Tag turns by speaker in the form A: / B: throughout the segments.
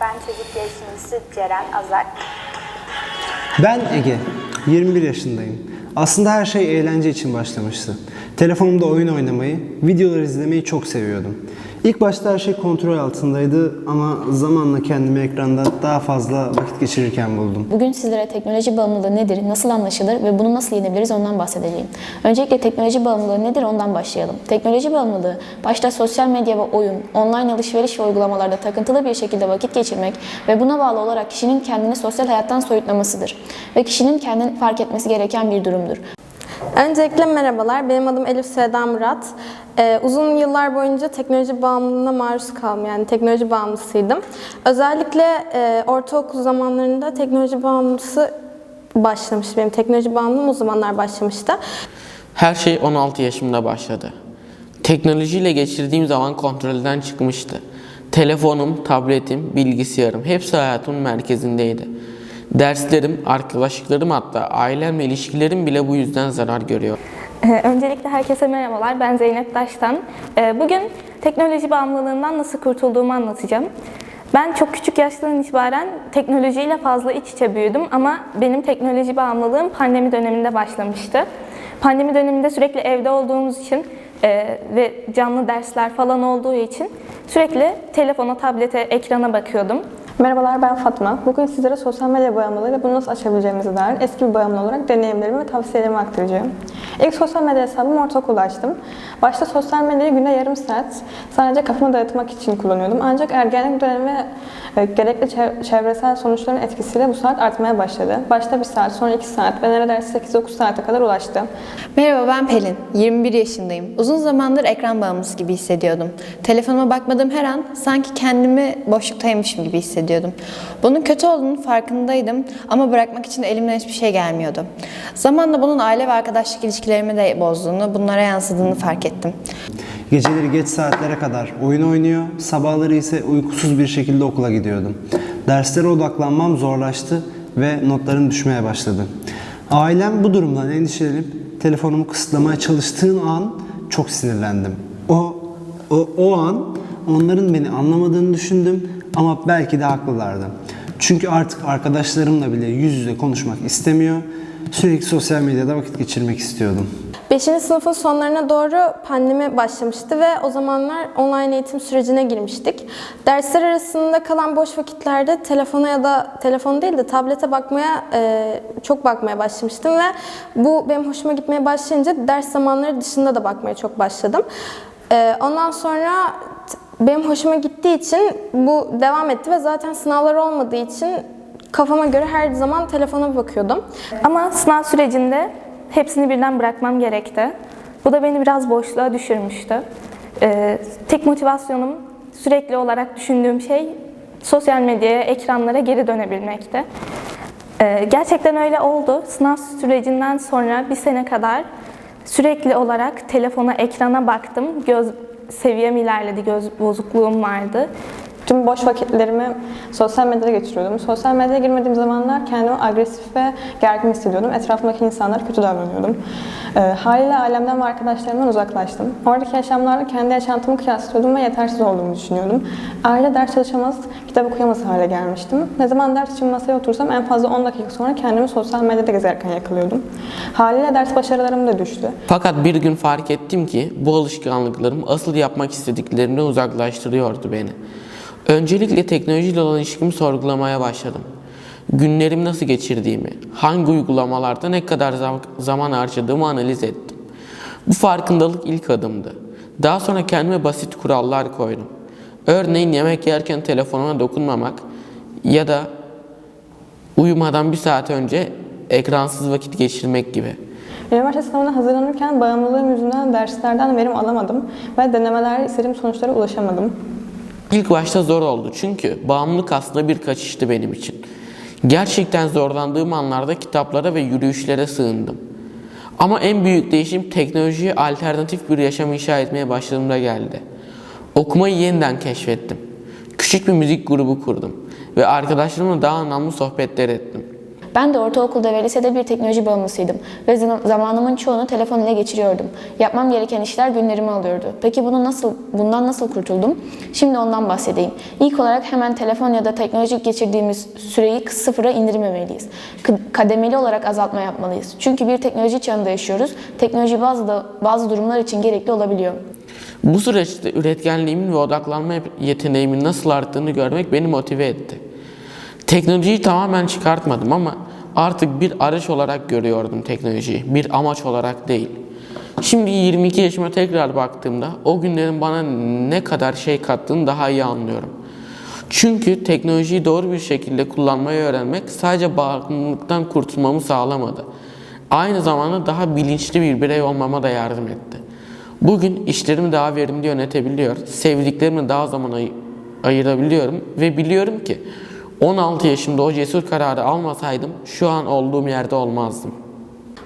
A: Ben çocuk gelişimcisi Ceren Azar.
B: Ben Ege, 21 yaşındayım. Aslında her şey eğlence için başlamıştı. Telefonumda oyun oynamayı, videolar izlemeyi çok seviyordum. İlk başta her şey kontrol altındaydı ama zamanla kendimi ekranda daha fazla vakit geçirirken buldum.
C: Bugün sizlere teknoloji bağımlılığı nedir, nasıl anlaşılır ve bunu nasıl yenebiliriz ondan bahsedeceğim. Öncelikle teknoloji bağımlılığı nedir ondan başlayalım. Teknoloji bağımlılığı başta sosyal medya ve oyun, online alışveriş ve uygulamalarda takıntılı bir şekilde vakit geçirmek ve buna bağlı olarak kişinin kendini sosyal hayattan soyutlamasıdır. Ve kişinin kendini fark etmesi gereken bir durumdur.
D: Öncelikle merhabalar, benim adım Elif Seda Murat. Ee, uzun yıllar boyunca teknoloji bağımlılığına maruz kaldım, yani teknoloji bağımlısıydım. Özellikle e, ortaokul zamanlarında teknoloji bağımlısı başlamış, benim teknoloji bağımlılığım o zamanlar başlamıştı.
E: Her şey 16 yaşımda başladı. Teknolojiyle geçirdiğim zaman kontrolden çıkmıştı. Telefonum, tabletim, bilgisayarım hepsi hayatımın merkezindeydi. Derslerim, arkadaşlıklarım hatta ailemle ilişkilerim bile bu yüzden zarar görüyor.
F: Ee, Öncelikle herkese merhabalar. Ben Zeynep Daş'tan. Ee, Bugün teknoloji bağımlılığından nasıl kurtulduğumu anlatacağım. Ben çok küçük yaştan itibaren teknolojiyle fazla iç içe büyüdüm ama benim teknoloji bağımlılığım pandemi döneminde başlamıştı. Pandemi döneminde sürekli evde olduğumuz için e, ve canlı dersler falan olduğu için sürekli telefona, tablete, ekrana bakıyordum.
D: Merhabalar ben Fatma. Bugün sizlere sosyal medya bağımlılığı ve bunu nasıl aşabileceğimize dair eski bir bağımlı olarak deneyimlerimi ve tavsiyelerimi aktaracağım. İlk sosyal medya hesabımı ortaokulda açtım. Başta sosyal medyayı günde yarım saat sadece kafamı dağıtmak için kullanıyordum. Ancak ergenlik dönemi ve gerekli çev- çevresel sonuçların etkisiyle bu saat artmaya başladı. Başta bir saat, sonra iki saat ve neredeyse 8-9 saate kadar ulaştı.
G: Merhaba ben Pelin. 21 yaşındayım. Uzun zamandır ekran bağımlısı gibi hissediyordum. Telefonuma bakmadığım her an sanki kendimi boşluktaymışım gibi hissediyordum. Bunun kötü olduğunun farkındaydım ama bırakmak için de elimden hiçbir şey gelmiyordu. Zamanla bunun aile ve arkadaşlık ilişkilerimi de bozduğunu, bunlara yansıdığını fark ettim.
B: Geceleri geç saatlere kadar oyun oynuyor, sabahları ise uykusuz bir şekilde okula gidiyordum. Derslere odaklanmam zorlaştı ve notlarım düşmeye başladı. Ailem bu durumdan endişelenip telefonumu kısıtlamaya çalıştığın an çok sinirlendim. O, o, o an onların beni anlamadığını düşündüm ama belki de haklılardı. Çünkü artık arkadaşlarımla bile yüz yüze konuşmak istemiyor. Sürekli sosyal medyada vakit geçirmek istiyordum.
D: 5. sınıfın sonlarına doğru pandemi başlamıştı ve o zamanlar online eğitim sürecine girmiştik. Dersler arasında kalan boş vakitlerde telefona ya da telefon değil de tablete bakmaya e, çok bakmaya başlamıştım ve bu benim hoşuma gitmeye başlayınca ders zamanları dışında da bakmaya çok başladım. E, ondan sonra benim hoşuma gittiği için bu devam etti ve zaten sınavlar olmadığı için kafama göre her zaman telefona bakıyordum.
F: Ama sınav sürecinde hepsini birden bırakmam gerekti. Bu da beni biraz boşluğa düşürmüştü. Ee, tek motivasyonum sürekli olarak düşündüğüm şey sosyal medyaya, ekranlara geri dönebilmekti. Ee, gerçekten öyle oldu. Sınav sürecinden sonra bir sene kadar sürekli olarak telefona, ekrana baktım. Göz seviyem ilerledi, göz bozukluğum vardı.
D: Tüm boş vakitlerimi sosyal medyada geçiriyordum. Sosyal medyaya girmediğim zamanlar kendimi agresif ve gergin hissediyordum. Etrafımdaki insanlara kötü davranıyordum. Ee, haliyle ailemden ve arkadaşlarımdan uzaklaştım. Oradaki yaşamlarla kendi yaşantımı kıyaslıyordum ve yetersiz olduğumu düşünüyordum. Aile ders çalışamaz, kitap okuyamaz hale gelmiştim. Ne zaman ders için masaya otursam en fazla 10 dakika sonra kendimi sosyal medyada gezerken yakalıyordum. Haliyle ders başarılarım da düştü.
E: Fakat bir gün fark ettim ki bu alışkanlıklarım asıl yapmak istediklerimden uzaklaştırıyordu beni. Öncelikle teknolojiyle olan ilişkimi sorgulamaya başladım. Günlerimi nasıl geçirdiğimi, hangi uygulamalarda ne kadar zam- zaman harcadığımı analiz ettim. Bu farkındalık ilk adımdı. Daha sonra kendime basit kurallar koydum. Örneğin yemek yerken telefonuma dokunmamak ya da uyumadan bir saat önce ekransız vakit geçirmek gibi.
D: Üniversite sınavına hazırlanırken bağımlılığım yüzünden derslerden verim alamadım ve denemelerde istediğim sonuçlara ulaşamadım.
E: İlk başta zor oldu çünkü bağımlılık aslında bir kaçıştı benim için. Gerçekten zorlandığım anlarda kitaplara ve yürüyüşlere sığındım. Ama en büyük değişim teknolojiye alternatif bir yaşam inşa etmeye başladığımda geldi. Okumayı yeniden keşfettim. Küçük bir müzik grubu kurdum ve arkadaşlarımla daha anlamlı sohbetler ettim.
C: Ben de ortaokulda ve lisede bir teknoloji bağımlısıydım ve zam- zamanımın çoğunu telefon ile geçiriyordum. Yapmam gereken işler günlerimi alıyordu. Peki bunu nasıl bundan nasıl kurtuldum? Şimdi ondan bahsedeyim. İlk olarak hemen telefon ya da teknolojik geçirdiğimiz süreyi sıfıra indirmemeliyiz. Kademeli olarak azaltma yapmalıyız. Çünkü bir teknoloji çağında yaşıyoruz. Teknoloji bazı da, bazı durumlar için gerekli olabiliyor.
E: Bu süreçte üretkenliğimin ve odaklanma yeteneğimin nasıl arttığını görmek beni motive etti. Teknolojiyi tamamen çıkartmadım ama artık bir araç olarak görüyordum teknolojiyi, bir amaç olarak değil. Şimdi 22 yaşıma tekrar baktığımda o günlerin bana ne kadar şey kattığını daha iyi anlıyorum. Çünkü teknolojiyi doğru bir şekilde kullanmayı öğrenmek sadece bağımlılıktan kurtulmamı sağlamadı. Aynı zamanda daha bilinçli bir birey olmama da yardım etti. Bugün işlerimi daha verimli yönetebiliyor, sevdiklerime daha zaman ay- ayırabiliyorum ve biliyorum ki 16 yaşımda o cesur kararı almasaydım şu an olduğum yerde olmazdım.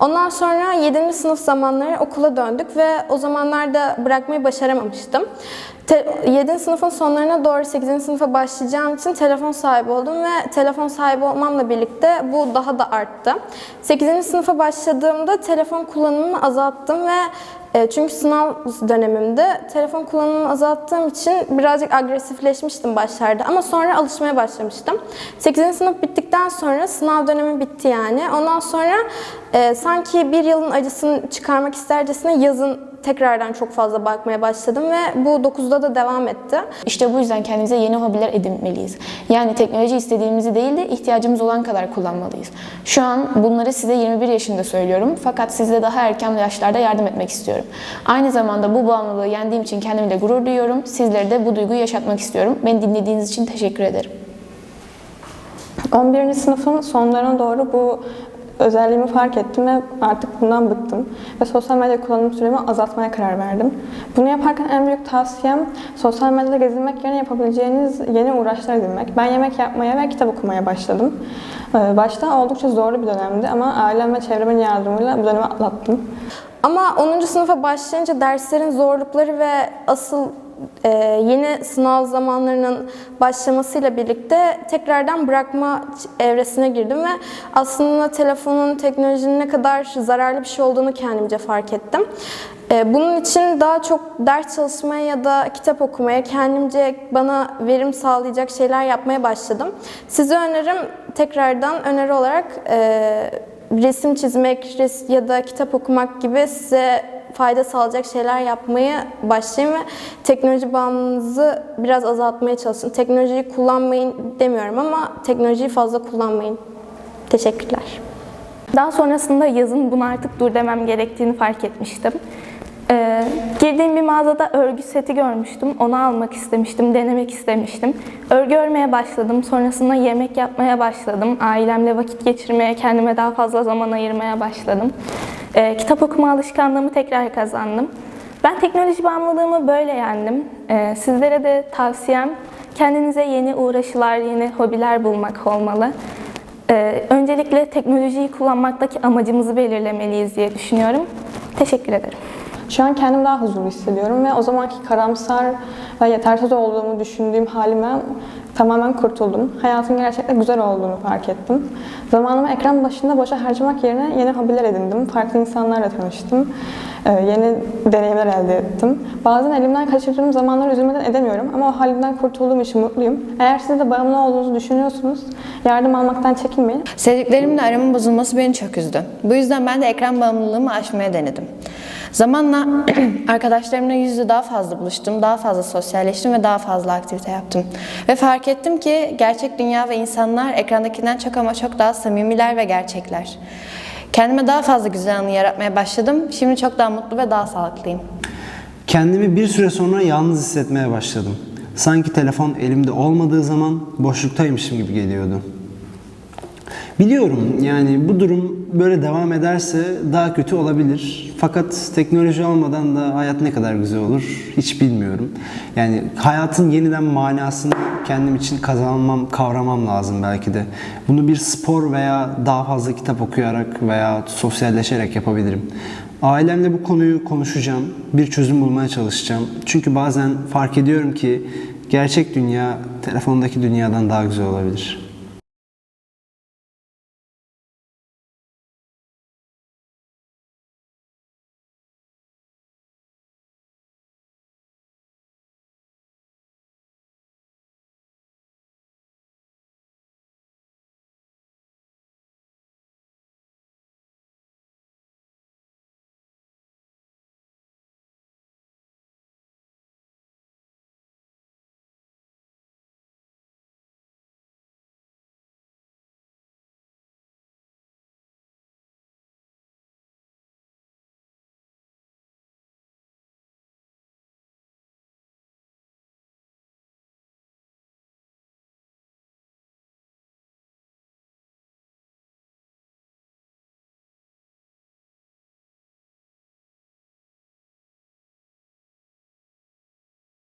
D: Ondan sonra 7. sınıf zamanları okula döndük ve o zamanlarda bırakmayı başaramamıştım. Te- 7. sınıfın sonlarına doğru 8. sınıfa başlayacağım için telefon sahibi oldum ve telefon sahibi olmamla birlikte bu daha da arttı. 8. sınıfa başladığımda telefon kullanımını azalttım ve e, çünkü sınav dönemimde telefon kullanımını azalttığım için birazcık agresifleşmiştim başlarda ama sonra alışmaya başlamıştım. 8. sınıf bittikten sonra sınav dönemi bitti yani. Ondan sonra e, sanki bir yılın acısını çıkarmak istercesine yazın tekrardan çok fazla bakmaya başladım ve bu 9'da da devam etti.
C: İşte bu yüzden kendimize yeni hobiler edinmeliyiz. Yani teknoloji istediğimizi değil de ihtiyacımız olan kadar kullanmalıyız. Şu an bunları size 21 yaşında söylüyorum fakat size daha erken yaşlarda yardım etmek istiyorum. Aynı zamanda bu bağımlılığı yendiğim için kendimle gurur duyuyorum. Sizlere de bu duyguyu yaşatmak istiyorum. Beni dinlediğiniz için teşekkür ederim.
H: 11. sınıfın sonlarına doğru bu özelliğimi fark ettim ve artık bundan bıktım. Ve sosyal medya kullanım süremi azaltmaya karar verdim. Bunu yaparken en büyük tavsiyem sosyal medyada gezinmek yerine yapabileceğiniz yeni uğraşlar edinmek. Ben yemek yapmaya ve kitap okumaya başladım. Ee, Başta oldukça zorlu bir dönemdi ama ailem ve çevremin yardımıyla bu dönemi atlattım.
D: Ama 10. sınıfa başlayınca derslerin zorlukları ve asıl e, yeni sınav zamanlarının başlamasıyla birlikte tekrardan bırakma evresine girdim ve aslında telefonun, teknolojinin ne kadar zararlı bir şey olduğunu kendimce fark ettim. E, bunun için daha çok ders çalışmaya ya da kitap okumaya, kendimce bana verim sağlayacak şeyler yapmaya başladım. Size önerim tekrardan öneri olarak e, resim çizmek res- ya da kitap okumak gibi size fayda sağlayacak şeyler yapmaya başlayın ve teknoloji bağımlılığınızı biraz azaltmaya çalışın. Teknolojiyi kullanmayın demiyorum ama teknolojiyi fazla kullanmayın. Teşekkürler.
F: Daha sonrasında yazın bunu artık dur demem gerektiğini fark etmiştim. Ee, girdiğim bir mağazada örgü seti görmüştüm. Onu almak istemiştim, denemek istemiştim. Örgü örmeye başladım. Sonrasında yemek yapmaya başladım. Ailemle vakit geçirmeye, kendime daha fazla zaman ayırmaya başladım. Ee, kitap okuma alışkanlığımı tekrar kazandım. Ben teknoloji bağımlılığımı böyle yendim. Ee, sizlere de tavsiyem kendinize yeni uğraşılar, yeni hobiler bulmak olmalı. Ee, öncelikle teknolojiyi kullanmaktaki amacımızı belirlemeliyiz diye düşünüyorum. Teşekkür ederim.
H: Şu an kendimi daha huzurlu hissediyorum ve o zamanki karamsar ve yetersiz olduğumu düşündüğüm halimden tamamen kurtuldum. Hayatın gerçekten güzel olduğunu fark ettim. Zamanımı ekran başında boşa harcamak yerine yeni hobiler edindim. Farklı insanlarla tanıştım. Ee, Yeni deneyimler elde ettim. Bazen elimden kaçırdığım zamanları üzülmeden edemiyorum ama o halimden kurtulduğum için mutluyum. Eğer siz de bağımlı olduğunuzu düşünüyorsunuz, yardım almaktan çekinmeyin.
G: Sevdiklerimle aramın bozulması beni çok üzdü. Bu yüzden ben de ekran bağımlılığımı aşmaya denedim. Zamanla arkadaşlarımla yüz yüze daha fazla buluştum, daha fazla sosyalleştim ve daha fazla aktivite yaptım. Ve fark ettim ki gerçek dünya ve insanlar ekrandakinden çok ama çok daha samimiler ve gerçekler. Kendime daha fazla güzel anı yaratmaya başladım. Şimdi çok daha mutlu ve daha sağlıklıyım.
B: Kendimi bir süre sonra yalnız hissetmeye başladım. Sanki telefon elimde olmadığı zaman boşluktaymışım gibi geliyordu. Biliyorum yani bu durum böyle devam ederse daha kötü olabilir. Fakat teknoloji olmadan da hayat ne kadar güzel olur hiç bilmiyorum. Yani hayatın yeniden manasını kendim için kazanmam, kavramam lazım belki de. Bunu bir spor veya daha fazla kitap okuyarak veya sosyalleşerek yapabilirim. Ailemle bu konuyu konuşacağım, bir çözüm bulmaya çalışacağım. Çünkü bazen fark ediyorum ki gerçek dünya telefondaki dünyadan daha güzel olabilir.